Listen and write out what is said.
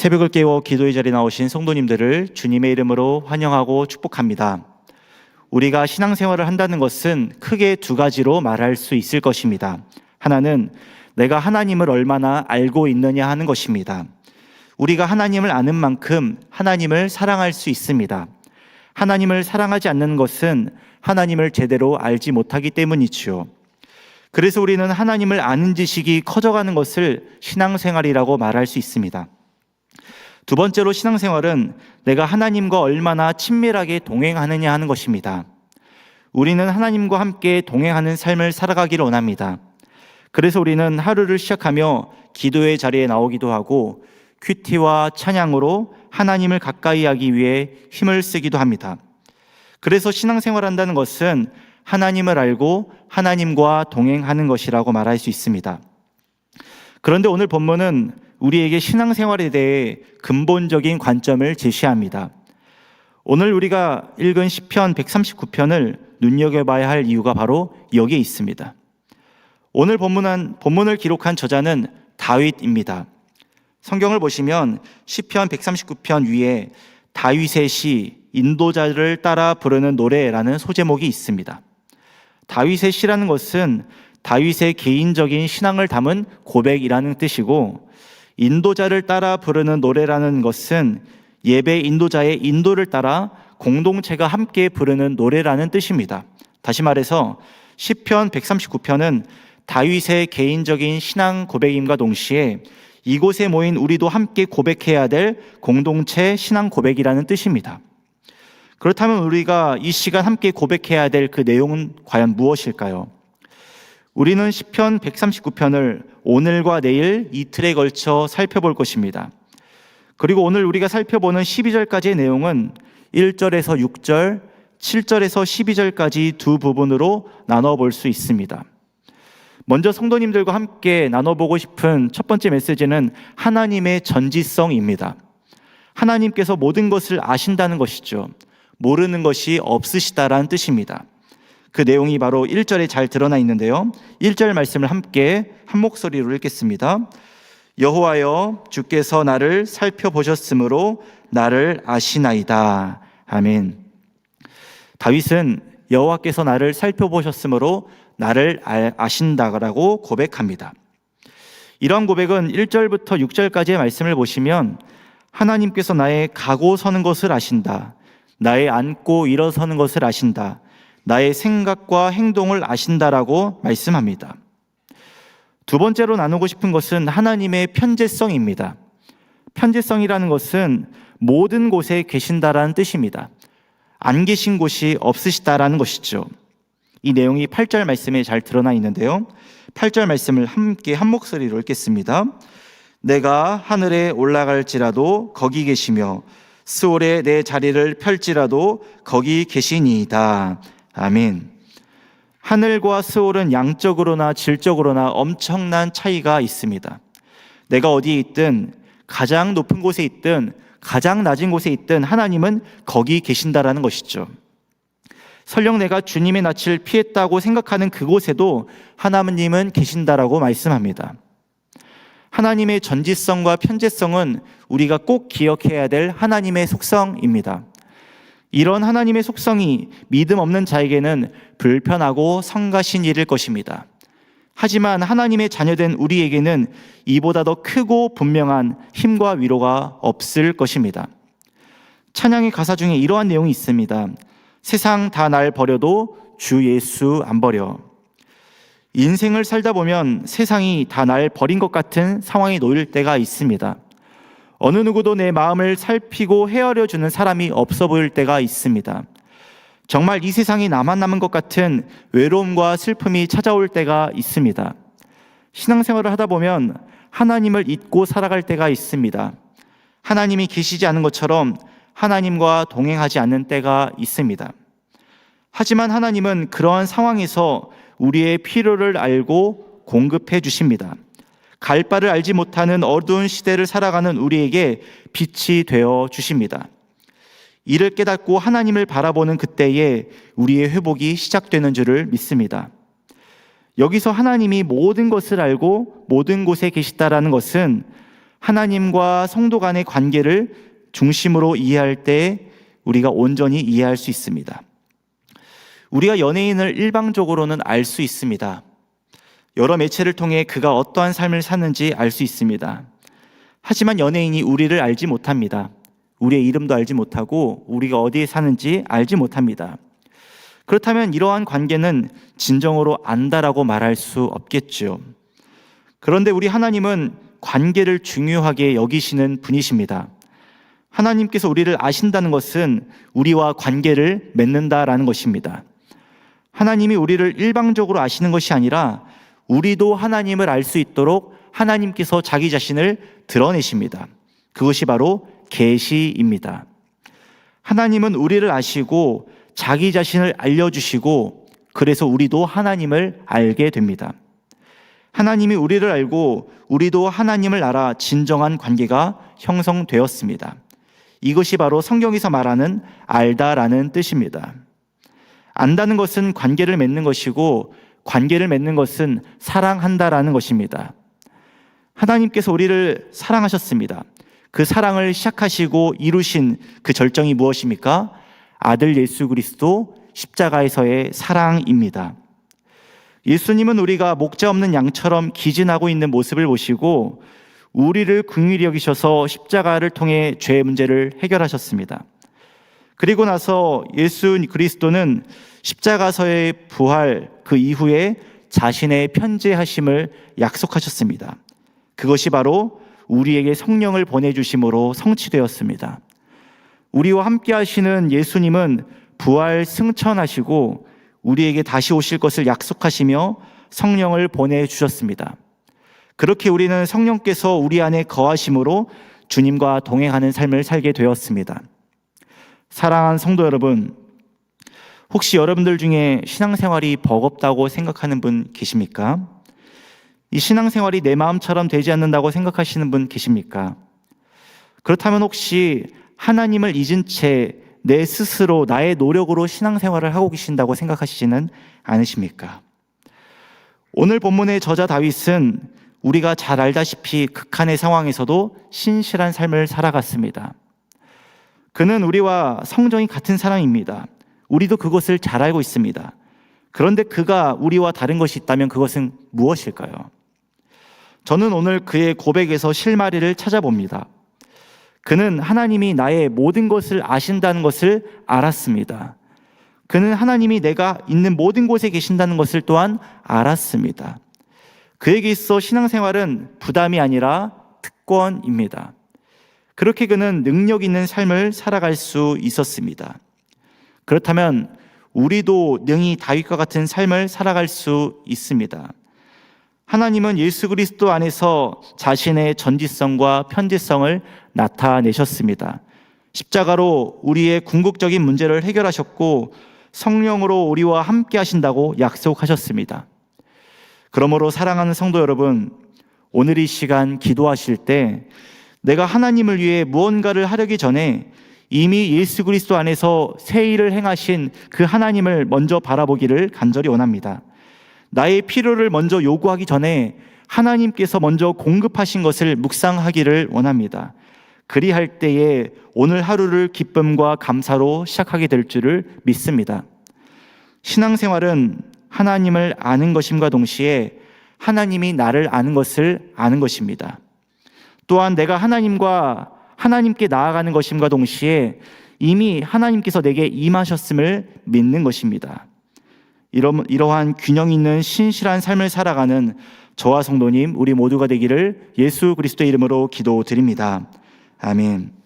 새벽을 깨워 기도의 자리에 나오신 성도님들을 주님의 이름으로 환영하고 축복합니다. 우리가 신앙생활을 한다는 것은 크게 두 가지로 말할 수 있을 것입니다. 하나는 내가 하나님을 얼마나 알고 있느냐 하는 것입니다. 우리가 하나님을 아는 만큼 하나님을 사랑할 수 있습니다. 하나님을 사랑하지 않는 것은 하나님을 제대로 알지 못하기 때문이지요. 그래서 우리는 하나님을 아는 지식이 커져가는 것을 신앙생활이라고 말할 수 있습니다. 두 번째로 신앙생활은 내가 하나님과 얼마나 친밀하게 동행하느냐 하는 것입니다. 우리는 하나님과 함께 동행하는 삶을 살아가기를 원합니다. 그래서 우리는 하루를 시작하며 기도의 자리에 나오기도 하고 큐티와 찬양으로 하나님을 가까이 하기 위해 힘을 쓰기도 합니다. 그래서 신앙생활 한다는 것은 하나님을 알고 하나님과 동행하는 것이라고 말할 수 있습니다. 그런데 오늘 본문은 우리에게 신앙생활에 대해 근본적인 관점을 제시합니다. 오늘 우리가 읽은 시편 139편을 눈여겨봐야 할 이유가 바로 여기에 있습니다. 오늘 본문은, 본문을 기록한 저자는 다윗입니다. 성경을 보시면 시편 139편 위에 다윗의 시 인도자를 따라 부르는 노래라는 소제목이 있습니다. 다윗의 시라는 것은 다윗의 개인적인 신앙을 담은 고백이라는 뜻이고 인도자를 따라 부르는 노래라는 것은 예배 인도자의 인도를 따라 공동체가 함께 부르는 노래라는 뜻입니다. 다시 말해서 시편 139편은 다윗의 개인적인 신앙 고백임과 동시에 이곳에 모인 우리도 함께 고백해야 될 공동체 신앙 고백이라는 뜻입니다. 그렇다면 우리가 이 시간 함께 고백해야 될 그 내용은 과연 무엇일까요? 우리는 시편 139편을 오늘과 내일 이틀에 걸쳐 살펴볼 것입니다. 그리고 오늘 우리가 살펴보는 12절까지의 내용은 1절에서 6절, 7절에서 12절까지 두 부분으로 나눠 볼 수 있습니다. 먼저 성도님들과 함께 나눠보고 싶은 첫 번째 메시지는 하나님의 전지성입니다. 하나님께서 모든 것을 아신다는 것이죠. 모르는 것이 없으시다라는 뜻입니다. 그 내용이 바로 1절에 잘 드러나 있는데요. 1절 말씀을 함께 한 목소리로 읽겠습니다. 여호와여 주께서 나를 살펴보셨으므로 나를 아시나이다. 아멘. 다윗은 여호와께서 나를 살펴보셨으므로 나를 아신다라고 고백합니다. 이러한 고백은 1절부터 6절까지의 말씀을 보시면 하나님께서 나의 가고 서는 것을 아신다. 나의 앉고 일어서는 것을 아신다. 나의 생각과 행동을 아신다라고 말씀합니다. 두 번째로 나누고 싶은 것은 하나님의 편재성입니다. 편재성이라는 것은 모든 곳에 계신다라는 뜻입니다. 안 계신 곳이 없으시다라는 것이죠. 이 내용이 8절 말씀에 잘 드러나 있는데요. 8절 말씀을 함께 한 목소리로 읽겠습니다. 내가 하늘에 올라갈지라도 거기 계시며 스올에 내 자리를 펼지라도 거기 계시니이다. 아멘. 하늘과 스올은 양적으로나 질적으로나 엄청난 차이가 있습니다. 내가 어디에 있든 가장 높은 곳에 있든 가장 낮은 곳에 있든 하나님은 거기 계신다라는 것이죠. 설령 내가 주님의 낯을 피했다고 생각하는 그곳에도 하나님은 계신다라고 말씀합니다. 하나님의 전지성과 편재성은 우리가 꼭 기억해야 될 하나님의 속성입니다. 이런 하나님의 속성이 믿음 없는 자에게는 불편하고 성가신 일일 것입니다. 하지만 하나님의 자녀된 우리에게는 이보다 더 크고 분명한 힘과 위로가 없을 것입니다. 찬양의 가사 중에 이러한 내용이 있습니다. 세상 다 날 버려도 주 예수 안 버려. 인생을 살다 보면 세상이 다 날 버린 것 같은 상황에 놓일 때가 있습니다. 어느 누구도 내 마음을 살피고 헤아려 주는 사람이 없어 보일 때가 있습니다. 정말 이 세상이 나만 남은 것 같은 외로움과 슬픔이 찾아올 때가 있습니다. 신앙생활을 하다 보면 하나님을 잊고 살아갈 때가 있습니다. 하나님이 계시지 않은 것처럼 하나님과 동행하지 않는 때가 있습니다. 하지만 하나님은 그러한 상황에서 우리의 필요를 알고 공급해 주십니다. 갈 바를 알지 못하는 어두운 시대를 살아가는 우리에게 빛이 되어 주십니다. 이를 깨닫고 하나님을 바라보는 그때에 우리의 회복이 시작되는 줄을 믿습니다. 여기서 하나님이 모든 것을 알고 모든 곳에 계시다라는 것은 하나님과 성도 간의 관계를 중심으로 이해할 때 우리가 온전히 이해할 수 있습니다. 우리가 연예인을 일방적으로는 알 수 있습니다. 여러 매체를 통해 그가 어떠한 삶을 사는지 알 수 있습니다. 하지만 연예인이 우리를 알지 못합니다. 우리의 이름도 알지 못하고 우리가 어디에 사는지 알지 못합니다. 그렇다면 이러한 관계는 진정으로 안다라고 말할 수 없겠죠. 그런데 우리 하나님은 관계를 중요하게 여기시는 분이십니다. 하나님께서 우리를 아신다는 것은 우리와 관계를 맺는다라는 것입니다. 하나님이 우리를 일방적으로 아시는 것이 아니라 우리도 하나님을 알 수 있도록 하나님께서 자기 자신을 드러내십니다. 그것이 바로 계시입니다. 하나님은 우리를 아시고 자기 자신을 알려주시고 그래서 우리도 하나님을 알게 됩니다. 하나님이 우리를 알고 우리도 하나님을 알아 진정한 관계가 형성되었습니다. 이것이 바로 성경에서 말하는 알다라는 뜻입니다. 안다는 것은 관계를 맺는 것이고 관계를 맺는 것은 사랑한다라는 것입니다. 하나님께서 우리를 사랑하셨습니다. 그 사랑을 시작하시고 이루신 그 절정이 무엇입니까? 아들 예수 그리스도 십자가에서의 사랑입니다. 예수님은 우리가 목자 없는 양처럼 기진하고 있는 모습을 보시고 우리를 긍휼히 여기셔서 십자가를 통해 죄의 문제를 해결하셨습니다. 그리고 나서 예수 그리스도는 십자가서의 부활 그 이후에 자신의 편재하심을 약속하셨습니다. 그것이 바로 우리에게 성령을 보내주심으로 성취되었습니다. 우리와 함께 하시는 예수님은 부활 승천하시고 우리에게 다시 오실 것을 약속하시며 성령을 보내주셨습니다. 그렇게 우리는 성령께서 우리 안에 거하심으로 주님과 동행하는 삶을 살게 되었습니다. 사랑하는 성도 여러분, 혹시 여러분들 중에 신앙생활이 버겁다고 생각하는 분 계십니까? 이 신앙생활이 내 마음처럼 되지 않는다고 생각하시는 분 계십니까? 그렇다면 혹시 하나님을 잊은 채 내 스스로 나의 노력으로 신앙생활을 하고 계신다고 생각하시지는 않으십니까? 오늘 본문의 저자 다윗은 우리가 잘 알다시피 극한의 상황에서도 신실한 삶을 살아갔습니다. 그는 우리와 성정이 같은 사람입니다. 우리도 그것을 잘 알고 있습니다. 그런데 그가 우리와 다른 것이 있다면 그것은 무엇일까요? 저는 오늘 그의 고백에서 실마리를 찾아봅니다. 그는 하나님이 나의 모든 것을 아신다는 것을 알았습니다. 그는 하나님이 내가 있는 모든 곳에 계신다는 것을 또한 알았습니다. 그에게 있어 신앙생활은 부담이 아니라 특권입니다. 그렇게 그는 능력 있는 삶을 살아갈 수 있었습니다. 그렇다면 우리도 능히 다윗과 같은 삶을 살아갈 수 있습니다. 하나님은 예수 그리스도 안에서 자신의 전지성과 편지성을 나타내셨습니다. 십자가로 우리의 궁극적인 문제를 해결하셨고 성령으로 우리와 함께 하신다고 약속하셨습니다. 그러므로 사랑하는 성도 여러분, 오늘 이 시간 기도하실 때 내가 하나님을 위해 무언가를 하려기 전에 이미 예수 그리스도 안에서 새 일을 행하신 그 하나님을 먼저 바라보기를 간절히 원합니다. 나의 필요를 먼저 요구하기 전에 하나님께서 먼저 공급하신 것을 묵상하기를 원합니다. 그리할 때에 오늘 하루를 기쁨과 감사로 시작하게 될 줄을 믿습니다. 신앙생활은 하나님을 아는 것임과 동시에 하나님이 나를 아는 것을 아는 것입니다. 또한 내가 하나님과 하나님께 나아가는 것임과 동시에 이미 하나님께서 내게 임하셨음을 믿는 것입니다. 이러, 이러 한 균형 있는 신실한 삶을 살아가는 저와 성도님, 우리 모두가 되기를 예수 그리스도의 이름으로 기도드립니다. 아멘.